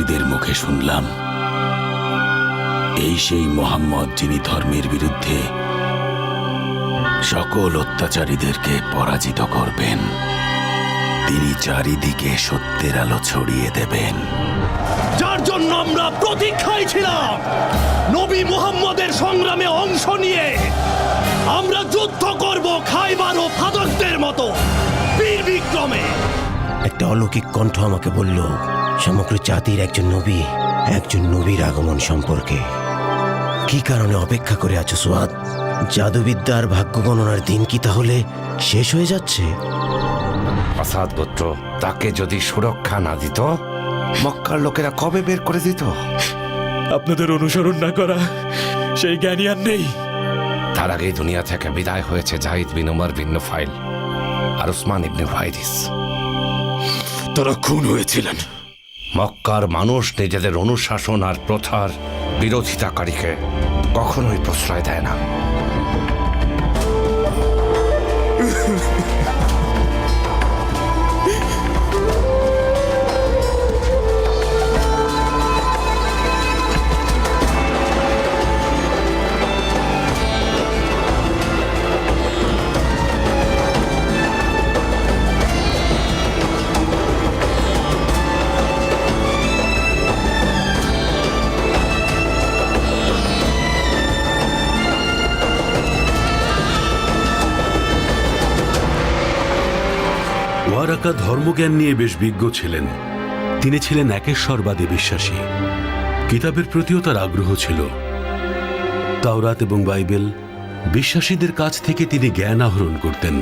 যখন পাদ্রীদের মুখে শুনলাম এই সেই মোহাম্মদ যিনি ধর্মের বিরুদ্ধে সকল অত্যাচারীদেরকে পরাজিত করবেন তিনি চারিদিকে সত্যের আলো ছড়িয়ে দেবেন। যার জন্য আমরা প্রতীক্ষায় ছিলাম নবী মুহাম্মদের সংগ্রামে অংশ নিয়ে আমরা যুদ্ধ করব খাইবার ও ফাদকদের মতো বীর বিক্রমে। একটা অলৌকিক কণ্ঠ আমাকে বলল সমগ্র জাতির একজন নবী একজন নবীর আগমন সম্পর্কে। কি কারণে অপেক্ষা করে আছো সোয়াদ? জাদুবিদ্যার ভাগ্য গণনার দিন কি তাহলে শেষ হয়ে যাচ্ছে? আসাদ গোত্র তাকে যদি সুরক্ষা না দিত মক্কার লোকেরা কবে বের করে দিত? আপনাদের অনুসরণ না করা সেই জ্ঞানী আর নেই। তার আগেই দুনিয়া থেকে বিদায় হয়েছে জাহিদ বিন উমর বিন ফাইল আর উসমান ইবনে ভাইরিস তারা খুন হয়েছিলেন। মক্কার মানুষ নিজেদের অনুশাসন আর প্রথার বিরোধিতাকারীকে কখনোই প্রশ্রয় দেয় না। ওয়ারাকা ধর্মজ্ঞান নিয়ে বেশ বিজ্ঞ ছিলেন। তিনি ছিলেন একেশ্বরবাদে বিশ্বাসী। কিতাবের প্রতিও তার আগ্রহ ছিল। তাওরাত এবং বাইবেল বিশ্বাসীদের কাছ থেকে তিনি জ্ঞান আহরণ করতেন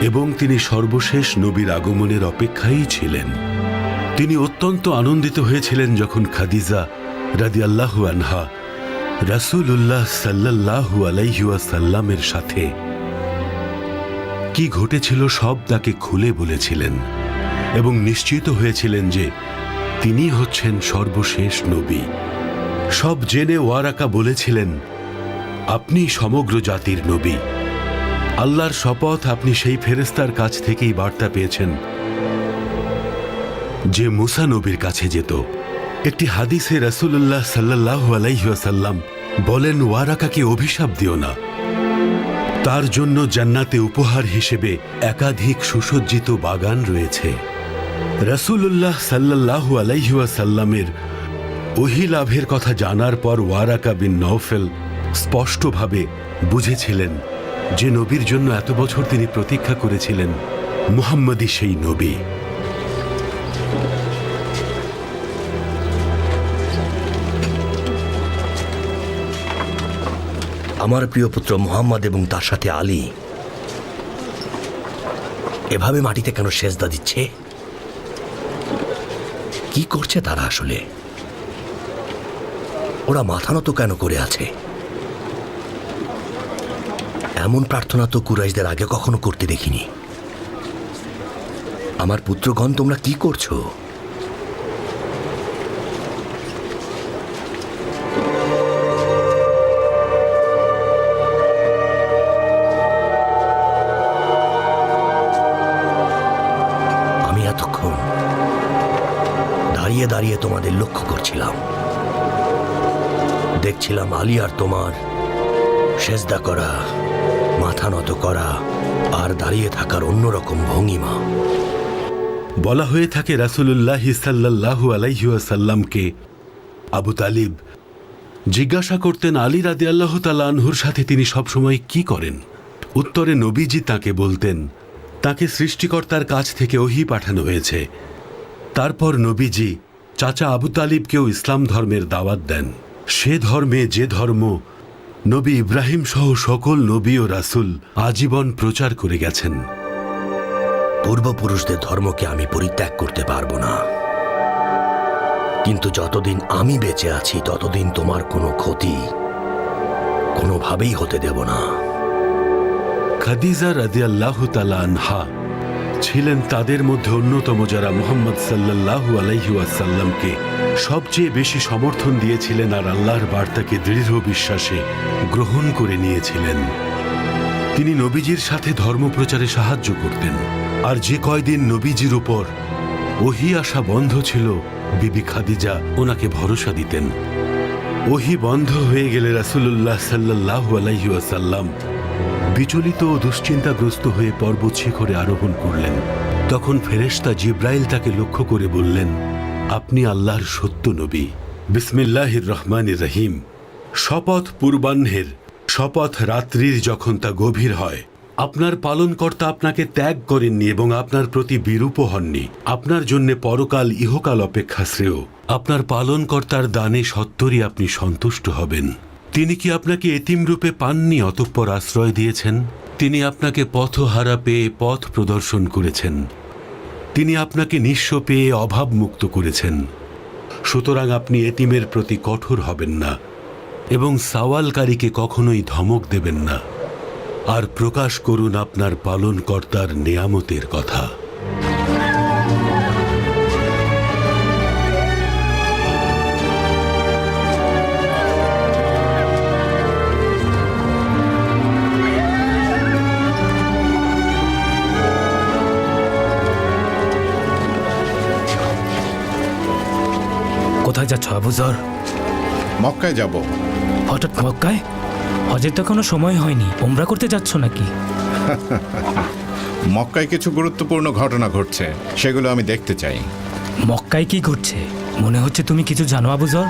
এবং তিনি সর্বশেষ নবীর আগমনের অপেক্ষায় ছিলেন। তিনি অত্যন্ত আনন্দিত হয়েছিলেন যখন খাদিজা রাদি আল্লাহু আনহা রাসুল উল্লাহ সাল্লাহু আলাইহুয়াসাল্লামের সাথে কি ঘটেছিল সব তাকে খুলে বলেছিলেন এবং নিশ্চিত হয়েছিলেন যে তিনি হচ্ছেন সর্বশেষ নবী। সব জেনে ওয়ারাকা বলেছিলেন, আপনি সমগ্র জাতির নবী। আল্লাহর শপথ আপনি সেই ফেরেস্তার কাছ থেকেই বার্তা পেয়েছেন যে মুসা নবীর কাছে যেত। একটি হাদিসে রসুল্লাহ সাল্লাহ আলাইসাল্লাম বলেন, ওয়ারাকাকে অভিশাপ দিও না। তার জন্য জান্নাতে উপহার হিসেবে একাধিক সুসজ্জিত বাগান রয়েছে। রসুল্লাহ সাল্লাহু আলাইহুয়াসাল্লামের ওহি লাভের কথা জানার পর ওয়ারাকা বিন নৌফেল স্পষ্টভাবে বুঝেছিলেন যে নবীর জন্য এত বছর তিনি প্রতীক্ষা করেছিলেন মুহাম্মদই সেই নবী। আমার প্রিয় পুত্র মোহাম্মদ এবং তার সাথে আলী এভাবে মাটিতে কেন সেজদা দিচ্ছে? কি করছে তারা আসলে? ওরা মাথা নত কেন করে আছে? এমন প্রার্থনা তো কুরাইশদের আগে কখনো করতে দেখিনি। আমার পুত্রগণ, তোমরা কি করছ? দাঁড়িয়ে দাঁড়িয়ে তোমাদের লক্ষ্য করছিলাম। দেখছিলাম আলী আর তোমার সেজদা করা, মাথা নত করা আর দাঁড়িয়ে থাকার অন্যরকম ভঙ্গিমা। বলা হয়ে থাকে রাসুলুল্লাহ সাল্লাহু আলাইহুয়াসাল্লামকে আবু তালিব জিজ্ঞাসা করতেন আলী রাদি আল্লাহ তালানহুর সাথে তিনি সবসময় কি করেন? উত্তরে নবীজি তাকে বলতেন, তাকে সৃষ্টিকর্তার কাছ থেকে ওহি পাঠানো হয়েছে। তারপর নবীজি চাচা আবু তালিবকেও ইসলাম ধর্মের দাওয়াত দেন। সে ধর্মে যে ধর্ম নবী ইব্রাহিম সহ সকল নবী ও রাসুল আজীবন প্রচার করে গেছেন। পূর্বপুরুষদের ধর্মকে আমি পরিত্যাগ করতে পারব না। কিন্তু যতদিন আমি বেঁচে আছি ততদিন তোমার কোনো ক্ষতি কোনোভাবেই হতে দেব না। খাদিজা রাদিয়াল্লাহু তালা আনহা ছিলেন তাদের মধ্যে অন্যতম যারা মোহাম্মদ সাল্লাল্লাহু আলাইহি ওয়াসাল্লামকে সবচেয়ে বেশি সমর্থন দিয়েছিলেন আর আল্লাহর বার্তাকে দৃঢ় বিশ্বাসে গ্রহণ করে নিয়েছিলেন। তিনি নবীজির সাথে ধর্মপ্রচারে সাহায্য করতেন। আর যে কয়দিন নবীজির উপর ওহি আসা বন্ধ ছিল, বিবি খাদিজা ওনাকে ভরসা দিতেন। ওহি বন্ধ হয়ে গেলে রাসূলুল্লাহ সাল্লাল্লাহু আলাইহি ওয়াসাল্লাম বিচলিত ও দুশ্চিন্তাগ্রস্ত হয়ে পর্বত শিখরে আরোহণ করলেন। তখন ফেরেশতা জিব্রাইল তাকে লক্ষ্য করে বললেন, আপনি আল্লাহর সত্য নবী। বিসমিল্লাহির রহমানির রহিম। শপথ পূর্বাহ্নের, শপথ রাত্রির যখন তা গভীর হয়, আপনার পালনকর্তা আপনাকে ত্যাগ করেননি এবং আপনার প্রতি বিরূপ হননি। আপনার জন্য পরকাল ইহকাল অপেক্ষা শ্রেয়। আপনার পালনকর্তার দানে সত্তরই আপনি সন্তুষ্ট হবেন। তিনি কি আপনাকে এতিম রূপে পাননি অতঃপর আশ্রয় দিয়েছেন? তিনি আপনাকে পথহারা পেয়ে পথ প্রদর্শন করেছেন। তিনি আপনাকে নিঃস্ব পেয়ে অভাব মুক্ত করেছেন। সুতরাং আপনি এতিমের প্রতি কঠোর হবেন না এবং সাওয়ালকারীকে কখনোই ধমক দেবেন না। আর প্রকাশ করুন আপনার পালনকর্তার নেয়ামতের কথা। কোথায় যাচ্ছ আবুজর মক্কায় যাব। হঠাৎ মক্কায়? হজের তো কোনো সময় হয়নি। ওমরা করতে যাচ্ছ নাকি? মক্কায় কিছু গুরুত্বপূর্ণ ঘটনা ঘটছে সেগুলো আমি দেখতে চাই। মক্কায় কি ঘটছে? মনে হচ্ছে তুমি কিছু জানো আবুজর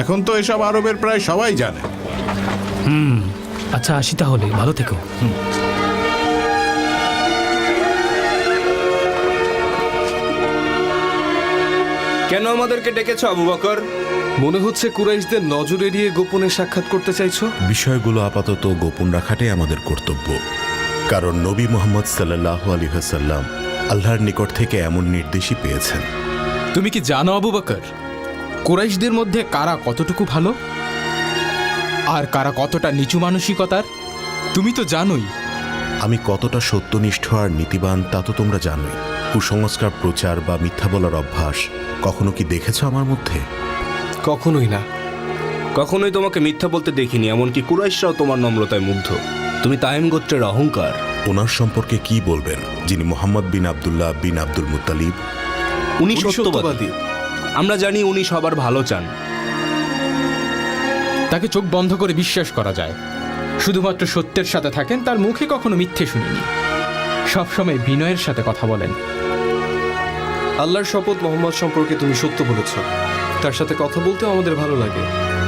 এখন তো এসব আরবের প্রায় সবাই জানে। হুম আচ্ছা আসি তাহলে। ভালো থেকো। হুম। কেন আমাদেরকে ডেকেছো আবু বকর? মনে হচ্ছে কুরাইশদের নজর এড়িয়ে গোপনে সাক্ষাৎ করতে চাইছো? বিষয়গুলো আপাতত গোপন রাখাটাই আমাদের কর্তব্য। কারণ নবী মোহাম্মদ সাল্লাহ আলী হাসাল্লাম আল্লাহর নিকট থেকে এমন নির্দেশই পেয়েছেন। তুমি কি জানো আবু বকর কুরাইশদের মধ্যে কারা কতটুকু ভালো? আর কারা কতটা নিচু মানসিকতার? তুমি তো জানোই। আমি কতটা সত্যনিষ্ঠ আর নীতিবান তা তো তোমরা জানোই। কুসংস্কার প্রচার বা মিথ্যা বলার অভ্যাস কখনো কি দেখেছ আমার মধ্যে? কখনোই না। কখনোই তোমাকে মিথ্যা বলতে দেখিনি এমনকি কুরাইশরাও তোমার নম্রতায় মুগ্ধ। তুমি তাইম গোত্রের অহংকার। ওনার সম্পর্কে কি বলবেন যিনি মোহাম্মদ বিন আবদুল্লাহ বিন আব্দুল মুতালিব উনি উনি সত্যবাদী। আমরা জানি উনি সবার ভালো চান। তাকে চোখ বন্ধ করে বিশ্বাস করা যায়। শুধুমাত্র সত্যের সাথে থাকেন তার মুখে কখনো মিথ্যে শুনিনি। সবসময় বিনয়ের সাথে কথা বলেন। আল্লাহর শপথ মোহাম্মদ সম্পর্কে তুমি সত্য বলেছ। তার সাথে কথা বলতেও আমাদের ভালো লাগে।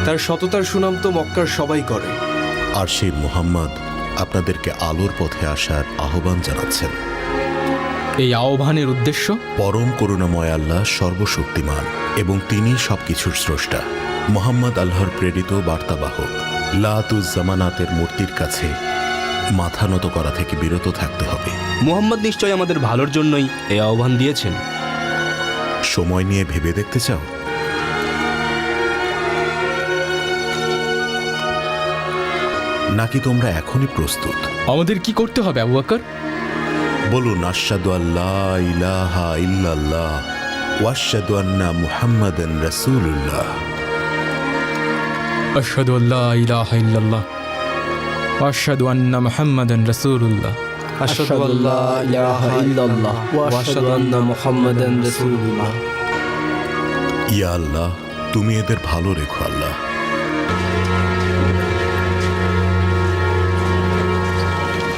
তার সততার সুনাম তো মক্কার সবাই করে। আর সেই মোহাম্মদ আপনাদেরকে আলোর পথে আসার আহ্বান জানাচ্ছেন। এই আহ্বানের উদ্দেশ্য? পরম করুণাময় আল্লাহ সর্বশক্তিমান এবং তিনি সবকিছুর স্রষ্টা। মোহাম্মদ আল্লাহর প্রেরিত বার্তাবাহক লাতুজ্জামানাতের মূর্তির কাছে মাথা নত করা থেকে বিরত থাকতে হবে। মোহাম্মদ নিশ্চয় আমাদের ভালোর জন্যই এই আহ্বান দিয়েছেন। সময় নিয়ে ভেবে দেখতে চাও? নাকি তোমরা এখনই প্রস্তুত? আমাদের কি করতে হবে আবু বকর? বলুন আশাদু আল্লাহ ইলাহা ইল্লাল্লাহ ওয়াশাদু আন্না মুহাম্মাদান রাসূলুল্লাহ। আশহাদু ইলাহা ইল্লাল্লাহ। আশহাদু আন্না মুহাম্মাদান রাসূলুল্লাহ আশহাদু আল্লা ইলাহা ইল্লাল্লাহ ওয়া আশহাদু আন্না মুহাম্মাদান রাসূলুল্লাহ ইয়া আল্লাহ তুমি এদের ভালো রেখো আল্লাহ।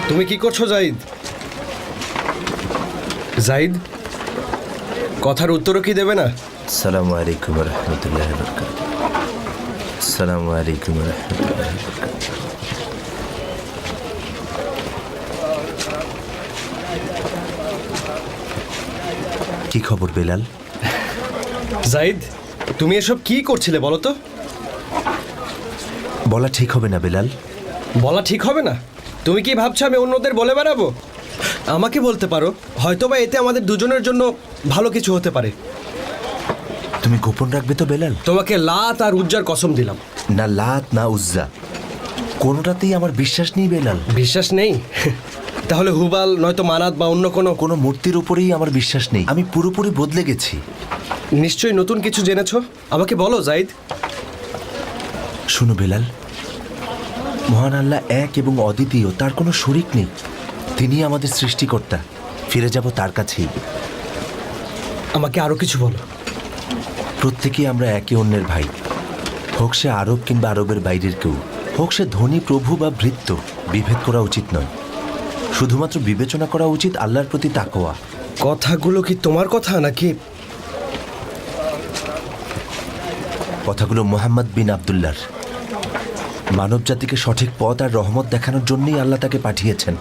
তুমি কি করছ জাইদ? জাইদ কথার উত্তরও কি দেবে না? সালামু আলাইকুম রহমতুল্লাহ সালামু আলাইকুম রহমতুল্লাহ কি খবর বেলাল? জাইদ তুমি এসব কি করছিলে বলো তো? বলা ঠিক হবে না বেলাল। বলা ঠিক হবে না? তুমি কি ভাবছ আমি অন্যদের বলে বেড়াবো? আমাকে বলতে পারো হয়তোবা এতে আমাদের দুজনের জন্য ভালো কিছু হতে পারে। তুমি গোপন রাখবে তো বেলাল? তোমাকে লাত আর উজ্জার কসম দিলাম। না লাত না উজ্জা। কোনোটাতেই আমার বিশ্বাস নেই বেলাল। বিশ্বাস নেই? তাহলে হুবাল নয়তো মানাত বা অন্য কোনো কোনো মূর্তির উপরেই আমার বিশ্বাস নেই। আমি পুরোপুরি বদলে গেছি। নিশ্চয়ই নতুন কিছু জেনেছো? আমাকে বলো জাইদ। শুনো বেলাল মহান আল্লাহ এক এবং অদ্বিতীয় তার কোনো শরিক নেই। তিনি আমাদের সৃষ্টিকর্তা। ফিরে যাব তার কাছেই। আমাকে আরও কিছু বলো। প্রত্যেকেই আমরা একে অন্যের ভাই। হোক সে আরব কিংবা আরবের বাইরের কেউ হোক সে ধনী প্রভু বা ভৃত্য বিভেদ করা উচিত নয়। শুধুমাত্র বিবেচনা করা উচিত আল্লাহর প্রতি তাকোয়া কথাগুলো কি তোমার কথা নাকি? কথাগুলো মোহাম্মদ বিন আবদুল্লার মানব জাতিকে সঠিক পথ আর রহমত দেখানোর জন্যই আল্লাহ তাকে পাঠিয়েছেন।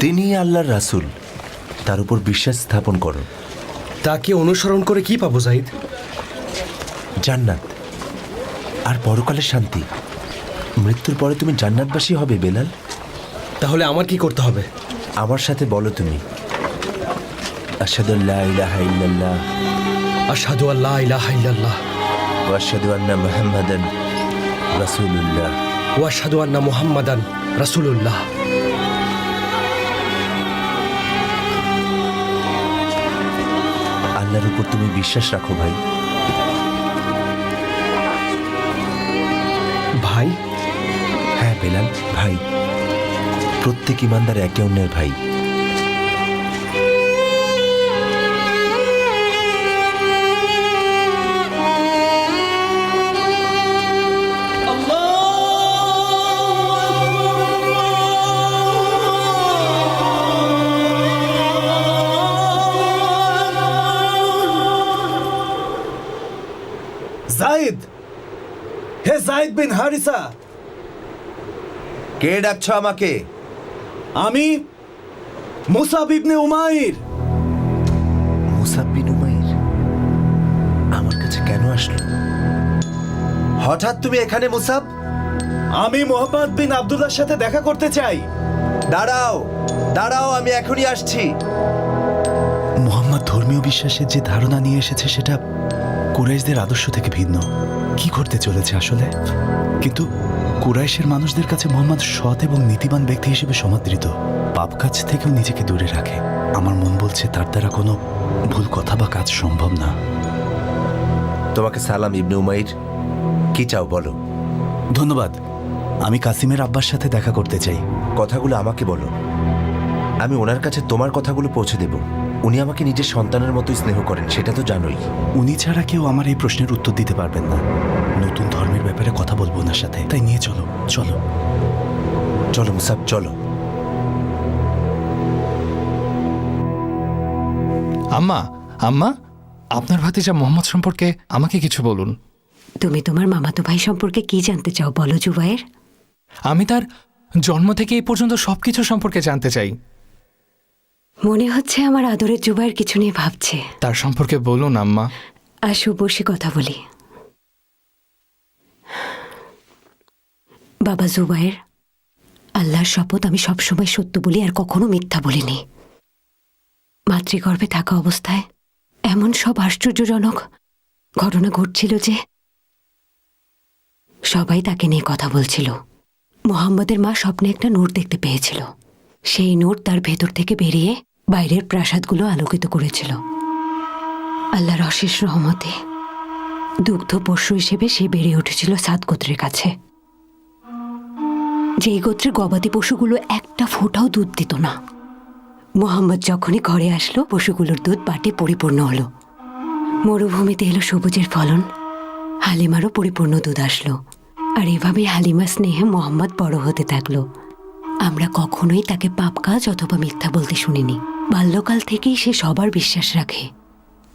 তিনি আল্লাহর রাসূল। তার উপর বিশ্বাস স্থাপন করো। তাকে অনুসরণ করে কি পাবো জাহিদ? জান্নাত। আর পরকালের শান্তি। মৃত্যুর পরে তুমি জান্নাতবাসী হবে বেলাল। তাহলে আমার কি করতে হবে? আমার সাথে বলো তুমি। আশহাদুল্লাহ ইলাহা ইল্লাল্লাহ। আশহাদু আল্লাহ ইলাহা ইল্লাল্লাহ। ওয়া আশহাদু আন্না মুহাম্মাদান রাসূলুল্লাহ। ওয়া আশহাদু আন্না মুহাম্মাদান রাসূলুল্লাহ। আল্লাহর উপর তুমি বিশ্বাস রাখো ভাই। ভাই? হ্যাঁ বেলাল ভাই। প্রত্যেক ইমানদার একে অন্যের ভাই। জাহিদ হে জাহিদ বিন হারিসা! কে ডাকছ আমাকে? আমি মুসাব ইবনে উমাইর। মুসাব বিন উমাইর? আমার কাছে কেন আসলো? হঠাৎ তুমি এখানে মুসাব? আমি মোহাম্মদ বিন আব্দুল্লাহর সাথে দেখা করতে চাই। দাঁড়াও দাঁড়াও আমি এখনই আসছি। মোহাম্মদ ধর্মীয় বিশ্বাসের যে ধারণা নিয়ে এসেছে সেটা কুরাইশদের আদর্শ থেকে ভিন্ন। কি করতে চলেছে আসলে? কিন্তু কুরাইশের মানুষদের কাছে মোহাম্মদ সৎ এবং নীতিবান ব্যক্তি হিসেবে সমাদৃত। পাপ কাজ থেকেও নিজেকে দূরে রাখে। আমার মন বলছে তার দ্বারা কোনো ভুল কথা বা কাজ সম্ভব না। তোমাকে সালাম ইবনে উমাইর। কি চাও বলো? ধন্যবাদ। আমি কাসিমের আব্বার সাথে দেখা করতে চাই। কথাগুলো আমাকে বলো। আমি ওনার কাছে তোমার কথাগুলো পৌঁছে দেব। উনি আমাকে নিজের সন্তানের মতোই স্নেহ করেন সেটা তো জানোই। উনি ছাড়া কেউ আমার এই প্রশ্নের উত্তর দিতে পারবেন না। নতুন ধর্মের ব্যাপারে কথা বলব ওনার সাথে। তাই নিয়ে চলো চলো। চলো মুসাব চলো। আম্মা আম্মা আপনার ভাতিজা মোহাম্মদ সম্পর্কে আমাকে কিছু বলুন। তুমি তোমার মামাতো ভাই সম্পর্কে কি জানতে চাও বলো জুবাইর আমি তার জন্ম থেকে এই পর্যন্ত সবকিছু সম্পর্কে জানতে চাই। মনে হচ্ছে আমার আদরের জুবাইর কিছু নিয়ে ভাবছে। তার সম্পর্কে বলুন আম্মা। আসো বসে কথা বলি। বাবা জুবাইর আল্লাহর শপথ আমি সবসময় সত্য বলি, আর কখনো মিথ্যা বলিনি। মাতৃগর্ভে থাকা অবস্থায় এমন সব আশ্চর্যজনক ঘটনা ঘটছিল যে সবাই তাকে নিয়ে কথা বলছিল। মোহাম্মদের মা স্বপ্নে একটা নোট দেখতে পেয়েছিল। সেই নোট তার ভেতর থেকে বেরিয়ে বাইরের প্রাসাদগুলো আলোকিত করেছিল। আল্লাহর অশেষ রহমতে দুগ্ধ পশু হিসেবে সে বেড়ে উঠেছিল সাত গোত্রের কাছে। যেই গোত্রের গবাদি পশুগুলো একটা ফোঁটাও দুধ দিত না। মোহাম্মদ যখনই ঘরে আসলো, পশুগুলোর দুধ বাটে পরিপূর্ণ হলো। মরুভূমিতে এলো সবুজের ফলন, হালিমারও পরিপূর্ণ দুধ আসলো। আর এভাবেই হালিমা স্নেহে মোহাম্মদ বড় হতে থাকল। আমরা কখনোই তাকে পাপ কাজ অথবা মিথ্যা বলতে শুনিনি। বাল্যকাল থেকেই সে সবার বিশ্বাস রাখে।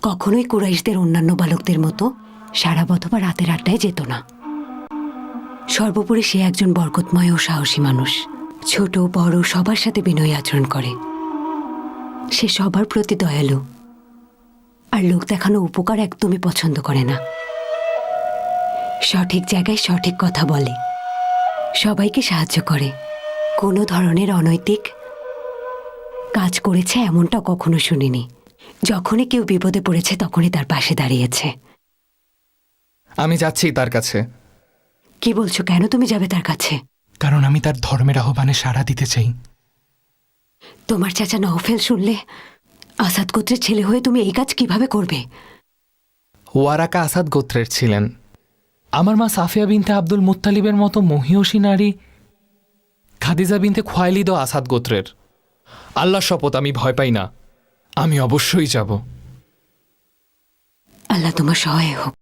কখনোই কুরাইশদের অন্যান্য বালকদের মতো সারা অথবা রাতের আড্ডায় যেত না। সর্বোপরি সে একজন বরকতময় ও সাহসী মানুষ। ছোট বড় সবার সাথে বিনয় আচরণ করে। সে সবার প্রতি দয়ালু। আর লোক দেখানো উপকার একদমই পছন্দ করে না। সঠিক জায়গায় সঠিক কথা বলে। সবাইকে সাহায্য করে। কোনো ধরনের অনৈতিক কাজ করেছে এমনটা কখনো শুনিনি। যখনই কেউ বিপদে পড়েছে, তখনই তার পাশে দাঁড়িয়েছে। আমি যাচ্ছি তার কাছে। কি বলছো কেন তুমি যাবে তার কাছে? কারণ আমি তার ধর্মের আহ্বানে সাড়া দিতে চাই। তোমার চাচা নওফেল শুনলে? আসাদ গোত্রের ছেলে হয়ে তুমি এই কাজ কীভাবে করবে? ওয়ারাকা আসাদ গোত্রের ছিলেন। আমার মা সাফিয়া বিনতে আব্দুল মুত্তালিবের মতো মহিয়সী নারী খাদিজা বিনতে খোয়াইলিদ আসাদ গোত্রের। আল্লাহ শপথ আমি ভয় পাই না। আমি অবশ্যই যাব। আল্লাহ তোমার সহায় হোক।